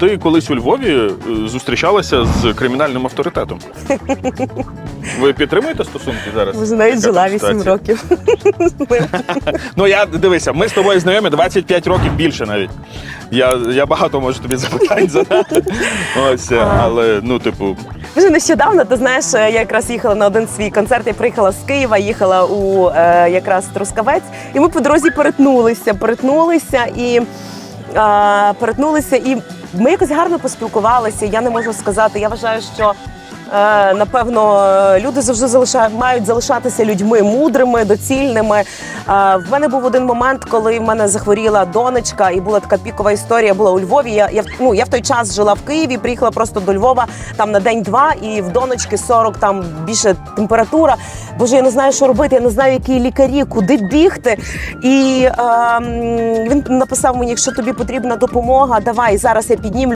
Ти колись у Львові е, зустрічалася з кримінальним авторитетом. Ви підтримуєте стосунки зараз? Навіть Яка жила 8 років. Ну я дивися, ми з тобою знайомі 25 років більше навіть. Я, я багато можу тобі запитань задати. Ось, е, але ну, типу, Вже нещодавно, ти знаєш, я якраз їхала на один свій концерт. Я приїхала з Києва, їхала у е, якраз Трускавець, і ми по дорозі перетнулися, перетнулися і е, перетнулися, і ми якось гарно поспілкувалися. Я не можу сказати. Я вважаю, що. Е, Напевно, люди завжди залишають, мають залишатися людьми мудрими, доцільними. Е, В мене був один момент, коли в мене захворіла донечка, і була така пікова історія. Була у Львові. Я, я, ну, я в той час жила в Києві, приїхала просто до Львова там на день-два, і в донечки 40 там більше температура. Боже, я не знаю, що робити. Я не знаю, які лікарі, куди бігти. І е, він написав мені: якщо тобі потрібна допомога, давай зараз я підніму.